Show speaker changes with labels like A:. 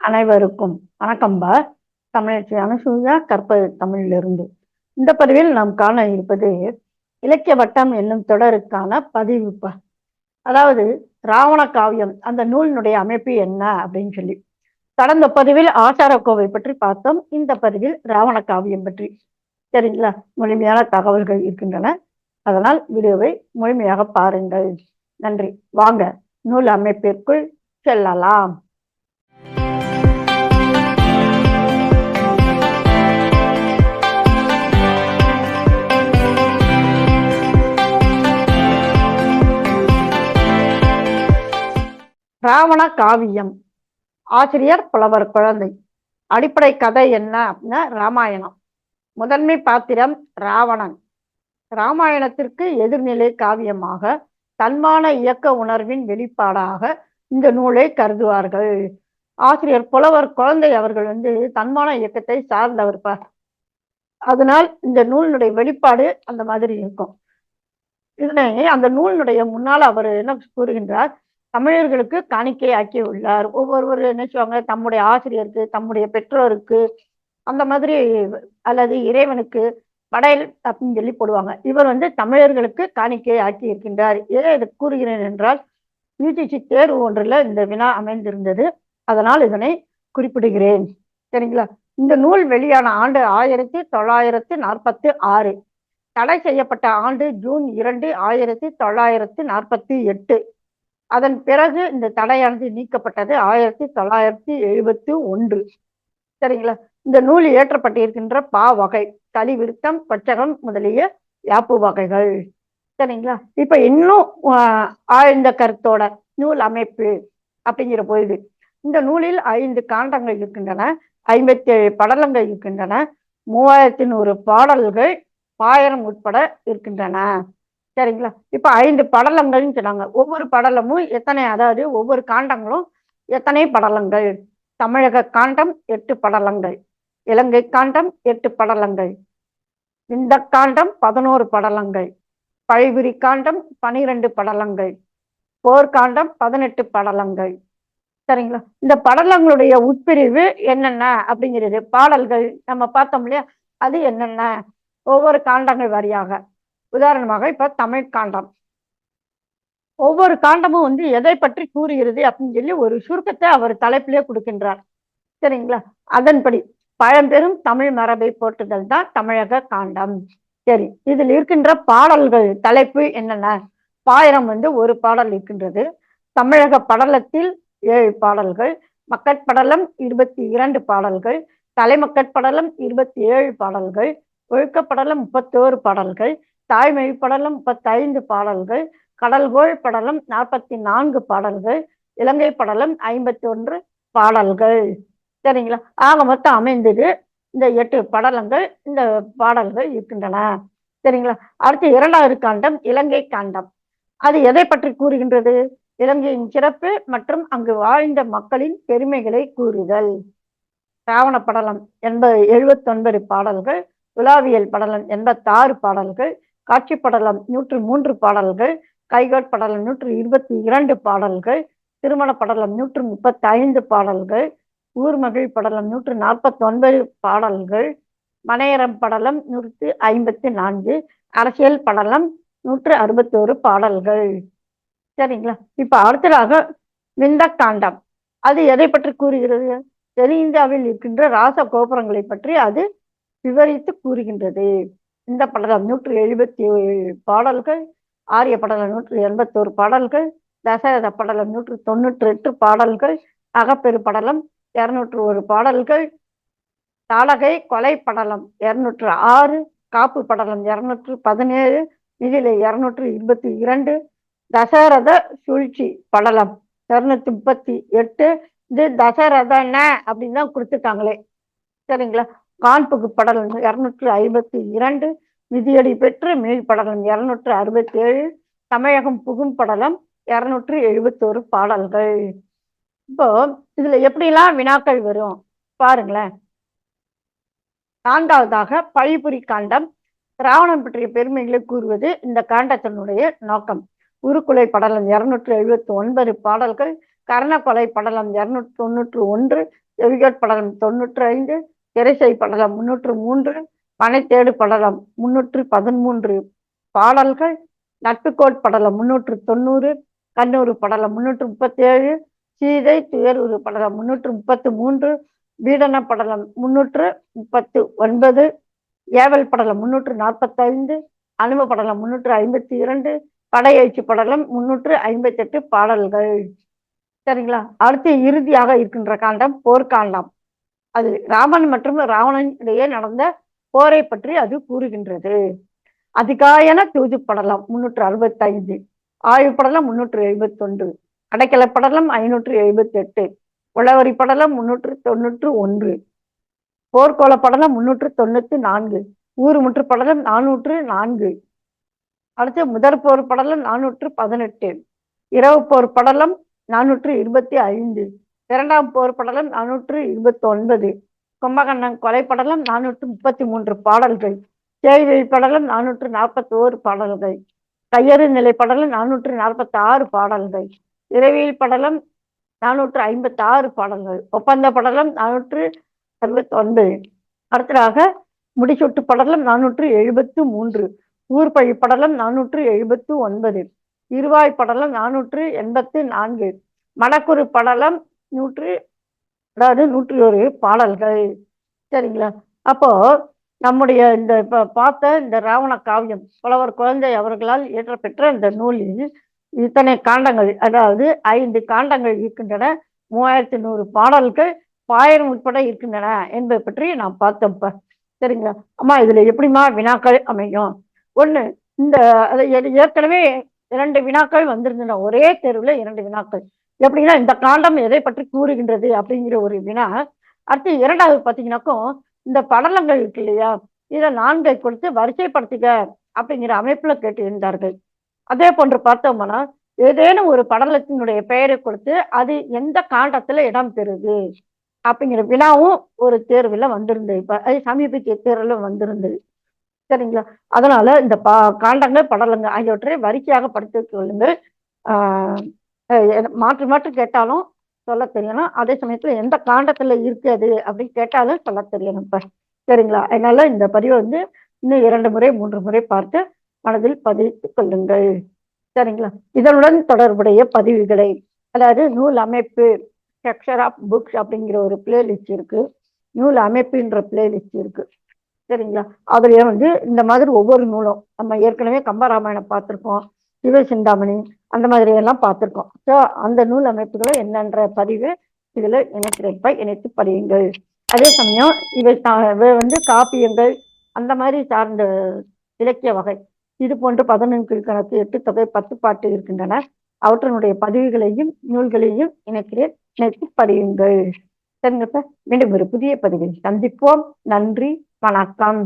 A: அனைவருக்கும் வணக்கம்பா தமிழச்சி அனுசூயா கற்பது தமிழிலிருந்து. இந்த பதிவில் நாம் காண இருப்பது இலக்கிய வட்டம் என்னும் தொடருக்கான பதிவுப்பா அதாவது ராவண காவியம் அந்த நூலினுடைய அமைப்பு என்ன அப்படின்னு சொல்லி. கடந்த பதிவில் ஆசார கோவை பற்றி பார்த்தோம். இந்த பதிவில் ராவண காவியம் பற்றி. சரிங்களா? முழுமையான தகவல்கள் இருக்கின்றன. அதனால் வீடியோவை முழுமையாக பாருங்கள். நன்றி. வாங்க நூல் அமைப்பிற்குள் செல்லலாம். புராண காவியம். ஆசிரியர் புலவர் குழந்தை. அடிப்படை கதை என்ன அப்படின்னா ராமாயணம். முதன்மை பாத்திரம் ராவணன். ராமாயணத்திற்கு எதிர்நிலை காவியமாக தன்மான இயக்க உணர்வின் வெளிப்பாடாக இந்த நூலை கருதுவார்கள். ஆசிரியர் புலவர் குழந்தை அவர்கள் வந்து தன்மான இயக்கத்தை சார்ந்தவர் அதனால் இந்த நூலினுடைய வெளிப்பாடு அந்த மாதிரி இருக்கும். இதனை அந்த நூலினுடைய முன்னால் அவர் என்ன கூறுகின்றார்? தமிழர்களுக்கு காணிக்கை ஆக்கி உள்ளார். ஒவ்வொருவர் என்ன சொல்லுவாங்க தம்முடைய ஆசிரியருக்கு தம்முடைய பெற்றோருக்கு அந்த மாதிரி அல்லது இறைவனுக்கு படையல் அப்படின்னு சொல்லி போடுவாங்க. இவர் வந்து தமிழர்களுக்கு காணிக்கை ஆக்கி இருக்கின்றார். ஏன் இதை கூறுகிறேன் என்றால் யூஜிசி தேர்வு ஒன்றில் இந்த வினா அமைந்திருந்தது. அதனால் இதனை குறிப்பிடுகிறேன். சரிங்களா? இந்த நூல் வெளியான ஆண்டு ஆயிரத்தி தொள்ளாயிரத்தி நாற்பத்தி ஆறு. தடை செய்யப்பட்ட ஆண்டு ஜூன் இரண்டு ஆயிரத்தி தொள்ளாயிரத்தி நாற்பத்தி எட்டு. அதன் பிறகு இந்த தடையானது நீக்கப்பட்டது ஆயிரத்தி தொள்ளாயிரத்தி எழுபத்தி ஒன்று. சரிங்களா? இந்த நூல் ஏற்றப்பட்டிருக்கின்ற பா வகை களி விருத்தம் பச்சகம் முதலிய யாப்பு வகைகள். சரிங்களா? இப்ப இன்னும் ஆழ்ந்த கருத்தோட நூல் அமைப்பு அப்படிங்கிற பொழுது இந்த நூலில் ஐந்து காண்டங்கள் இருக்கின்றன ஐம்பத்தி ஏழு படலங்கள் இருக்கின்றன மூவாயிரத்தி நூறு பாடல்கள் பாயிரம் உட்பட இருக்கின்றன. சரிங்களா? இப்ப ஐந்து படலங்கள்னு சொன்னாங்க. ஒவ்வொரு படலமும் எத்தனை அதாவது ஒவ்வொரு காண்டங்களும் எத்தனை படலங்கள்? தமிழக காண்டம் எட்டு படலங்கள். இலங்கை காண்டம் எட்டு படலங்கள். இந்த காண்டம் பதினோரு படலங்கள். பழிவிரி காண்டம் பனிரெண்டு படலங்கள். போர்க்காண்டம் பதினெட்டு படலங்கள். சரிங்களா? இந்த படலங்களுடைய உட்பிரிவு என்னென்ன அப்படிங்கிறது? பாடல்கள் நம்ம பார்த்தோம் இல்லையா? அது என்னென்ன? ஒவ்வொரு காண்டங்கள் வரியாக. உதாரணமாக இப்ப தமிழ் காண்டம். ஒவ்வொரு காண்டமும் வந்து எதை பற்றி கூறுகிறது அப்படின்னு சொல்லி ஒரு சுருக்கத்தை அவர் தலைப்பிலே கொடுக்கின்றார். சரிங்களா? அதன்படி பழம்பெரும் தமிழ் மரபை போற்றுதல் தான் தமிழக காண்டம். சரி இதில் இருக்கின்ற பாடல்கள் தலைப்பு என்னென்ன? பாயிரம் வந்து ஒரு பாடல் இருக்கின்றது. தமிழக படலத்தில் ஏழு பாடல்கள் மக்கட்படலம் இருபத்தி இரண்டு பாடல்கள் தலைமக்கட்படலம் இருபத்தி ஏழு பாடல்கள் ஒழுக்கப்படலம் முப்பத்தோரு பாடல்கள் தாய்மொழி படலம் முப்பத்தைந்து பாடல்கள் கடல்கோள் படலம் நாற்பத்தி நான்கு பாடல்கள் இலங்கை படலம் ஐம்பத்தி ஒன்று பாடல்கள். சரிங்களா? ஆக மொத்தம் அமைந்தது இந்த எட்டு படலங்கள் இந்த பாடல்கள் இருக்கின்றன. சரிங்களா? அடுத்து இரண்டாவது காண்டம் இலங்கை காண்டம். அது எதை பற்றி கூறுகின்றது? இலங்கையின் சிறப்பு மற்றும் அங்கு வாழ்ந்த மக்களின் பெருமைகளை கூறுதல். ராவண படலம் எண்பது எழுபத்தி ஒன்பது பாடல்கள் உலாவியல் படலம் எண்பத்தாறு பாடல்கள் காட்சி படலம் நூற்று மூன்று பாடல்கள் கைகோட் படலம் நூற்று இருபத்தி இரண்டு பாடல்கள் திருமண படலம் நூற்று முப்பத்தி ஐந்து பாடல்கள் ஊர்மகிழ் படலம் நூற்று நாற்பத்தி ஒன்பது பாடல்கள் மனையரம் படலம் நூற்று ஐம்பத்தி நான்கு அரசியல் படலம் நூற்று அறுபத்தி ஒரு பாடல்கள். சரிங்களா? இப்ப அடுத்ததாக விந்த காண்டம் அது எதை பற்றி கூறுகிறது? தென்னிந்தியாவில் இருக்கின்ற ராச கோபுரங்களை பற்றி அது விவரித்து கூறுகின்றது. இந்த படலம் நூற்று எழுபத்தி பாடல்கள் ஆரிய படலம் நூற்று எண்பத்தோரு பாடல்கள் தசரத படலம் நூற்று தொண்ணூற்றி எட்டு பாடல்கள் அகப்பெரு படலம் இருநூற்று ஒரு பாடல்கள் தாளகை கொலை படலம் இருநூற்று ஆறு காப்பு படலம் இருநூற்று பதினேழு இதில் இருநூற்று இருபத்தி இரண்டு தசரத சூழ்ச்சி படலம் இருநூத்தி முப்பத்தி எட்டு. இது தசரதன அப்படின்னு தான் கொடுத்துருக்காங்களே. சரிங்களா? காண்புக்கு படலம் இருநூற்று ஐம்பத்தி இரண்டு விதியடி பெற்று மீள் படலம் இருநூற்று அறுபத்தி ஏழு தமிழகம் புகும் படலம் இருநூற்று எழுபத்தோரு பாடல்கள். இப்போ இதுல எப்படிலாம் வினாக்கள் வரும்? பாருங்களேன். நான்காவதாக பழிபுரி காண்டம். திராவணம் பற்றிய பெருமைகளை கூறுவது இந்த காண்டத்தினுடைய நோக்கம். உருக்குலை படலம் இருநூற்று எழுபத்தி ஒன்பது பாடல்கள். கர்ண படலம் இருநூற்றி தொண்ணூற்று ஒன்று. செவிகட் படலம் தொண்ணூற்று ஐந்து. திரைசை படலம் முன்னூற்று மூன்று மனைத்தேடு படலம் முன்னூற்று பதிமூன்று பாடல்கள் நட்புக்கோட் படலம் முன்னூற்று தொண்ணூறு கண்ணூர் படலம் முன்னூற்று முப்பத்தி ஏழு சீதை துயரூர் படலம் முன்னூற்று முப்பத்து மூன்று வீடன படலம் முன்னூற்று முப்பத்து ஒன்பது ஏவல் படலம் முன்னூற்று நாற்பத்தைந்து அனும படலம் முன்னூற்று ஐம்பத்தி இரண்டு படையெழுச்சி படலம் முன்னூற்று ஐம்பத்தி எட்டு பாடல்கள். சரிங்களா? அடுத்து இறுதியாக இருக்கின்ற காண்டம் போர்க்காண்டம். அது ராமன் மற்றும் ராவணன் இடையே நடந்த போரை பற்றி அது கூறுகின்றது. அதிகாயன தூது படலம் முன்னூற்று அறுபத்தி ஐந்து ஆய்வு படலம் முன்னூற்று எழுபத்தி ஒன்று அடைக்கல படலம் ஐநூற்று எழுபத்தி எட்டு உளவரி படலம் முன்னூற்று தொன்னூற்று ஒன்று போர்க்கோள படலம் முன்னூற்று தொண்ணூத்தி நான்கு ஊருமுற்று படலம் நானூற்று நான்கு அடுத்து முதற் போர் படலம் நானூற்று பதினெட்டு இரவு போர் படலம் நானூற்று இருபத்தி ஐந்து இரண்டாம் போர் படலம் நானூற்று இருபத்தி ஒன்பது கும்பகண்ணன் கொலை படலம் நானூற்று முப்பத்தி மூன்று பாடல்கள். கேள்வி படலம் நானூற்று நாற்பத்தி ஓரு பாடல்கள். கையறு நிலை படலம் நானூற்று நாற்பத்தி ஆறு பாடல்கள். இரவியல் படலம் நானூற்று ஐம்பத்தி ஆறு பாடல்கள். ஒப்பந்த படலம் நானூற்று அறுபத்தி ஒன்பது அடுத்ததாக முடிச்சொட்டு படலம் நானூற்று எழுபத்து மூன்று ஊர்பழி படலம் நானூற்று எழுபத்து ஒன்பது இருவாய் படலம் நானூற்று எண்பத்து நான்கு. மடக்குறு படலம் நூற்று அதாவது நூற்றி ஒரு பாடல்கள். சரிங்களா? அப்போ நம்முடைய இந்த இப்போ பார்த்த இந்த ராவண காவியம் புலவர் குழந்தை அவர்களால் இயற்றப்பெற்ற இந்த நூலில் இத்தனை காண்டங்கள் அதாவது ஐந்து காண்டங்கள் இருக்கின்றன. மூவாயிரத்தி நூறு பாடல்கள் பாயிரம் உட்பட இருக்கின்றன என்பதை பற்றி நாம் பார்த்தோம்ப்ப சரிங்களா? அம்மா இதில் எப்படிமா வினாக்கள் அமையும்? ஒன்று இந்த அதை ஏ- ஏற்கனவே இரண்டு வினாக்கள் வந்திருந்தன. ஒரே தெருவில் இரண்டு வினாக்கள். எப்படின்னா இந்த காண்டம் எதை பற்றி கூறுகின்றது அப்படிங்கிற ஒரு வினா அடுத்து இரண்டாவது பார்த்தீங்கன்னாக்கும் இந்த படலங்கள் இருக்கு இல்லையா? இதை நான்கை கொடுத்து வரிசைப்படுத்துக அப்படிங்கிற அமைப்புல கேட்டிருந்தார்கள். அதே போன்று பார்த்தோம்னா ஏதேனும் ஒரு படலத்தினுடைய பெயரை கொடுத்து அது எந்த காண்டத்துல இடம் பெறுது அப்படிங்கிற வினாவும் ஒரு தேர்வுல வந்திருந்தது. இப்ப அது சமீபத்திய தேர்வுல வந்திருந்தது. சரிங்களா? அதனால இந்த பா காண்டங்கள் படலங்கள் ஆகியவற்றை வரிசையாக படித்து கொள்ளுங்கள். ஆஹ் மாற்றி மாற்றி கேட்டாலும் சொல்ல தெரியணும். அதே சமயத்துல எந்த காண்டத்துல இருக்கு அது அப்படின்னு கேட்டாலும் சொல்ல தெரியணும் இப்ப சரிங்களா? அதனால இந்த பதிவை வந்து இன்னும் இரண்டு முறை மூன்று முறை பார்த்து மனதில் பதித்துக் கொள்ளுங்கள். சரிங்களா? இதனுடன் தொடர்புடைய பதிவுகளை அதாவது நூல் அமைப்பு ஸ்ட்ரக்சர் ஆஃப் புக்ஸ் அப்படிங்கிற ஒரு பிளேலிஸ்ட் இருக்கு. நூல் அமைப்புன்ற பிளேலிஸ்ட் இருக்கு. சரிங்களா? அதுலயே வந்து இந்த மாதிரி ஒவ்வொரு நூலும் நம்ம ஏற்கனவே கம்பராமாயணம் பார்த்திருக்கோம் சிவ சிந்தாமணி அந்த மாதிரி எல்லாம் பார்த்துருக்கோம். ஸோ அந்த நூல் அமைப்புகளை என்னன்ற பதிவு இதில் இணைக்கிறப்ப இணைத்து படியுங்கள். அதே சமயம் இவை இவை வந்து காப்பியங்கள் அந்த மாதிரி சார்ந்த இலக்கிய வகை. இது போன்று பதினொன்று கணக்கு எட்டு தொகை பத்து பாட்டு இருக்கின்றன. அவற்றினுடைய பதிவுகளையும் நூல்களையும் இணைக்கிறேன். இணைத்து படியுங்கள். சரிங்க சார். மீண்டும் ஒரு புதிய பதிவில் சந்திப்போம். நன்றி. வணக்கம்.